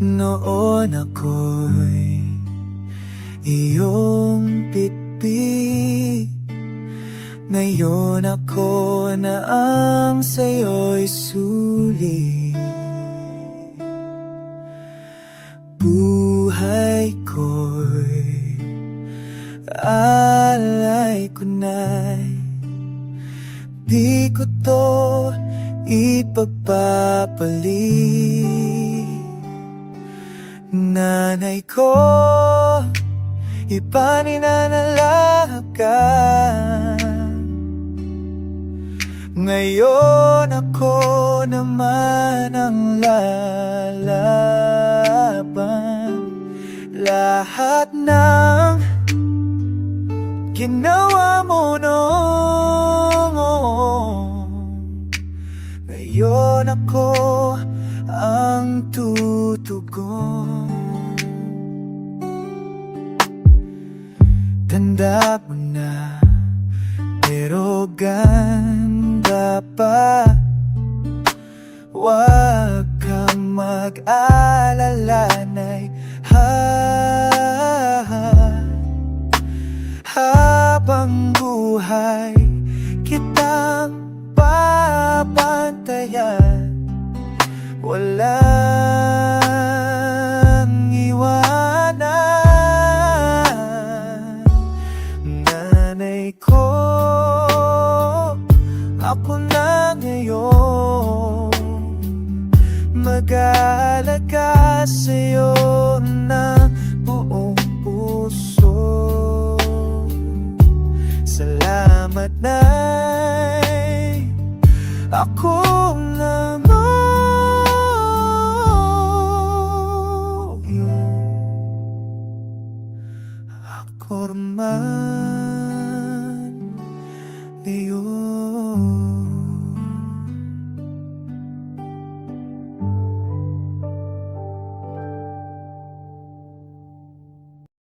Noon ako'y iyong pitpit Ngayon ako na ang sa'yo'y sulit. Buhay ko'y alay ko na'y Di ko to ipagpapalit Nanay ko, ipaninanalagan Ngayon ako naman ang lalaban. Lahat ng ginawa mo noon. Ngayon ako ang tutugon. Tanda mo na Pero ganda pa. Huwag kang mag-alala Nay. Ha Habang buhay Kitang Nanay ko Ako na ngayon. Mag-aalaga sa'yo ng buong puso. Salamat na Ako naman Ako naman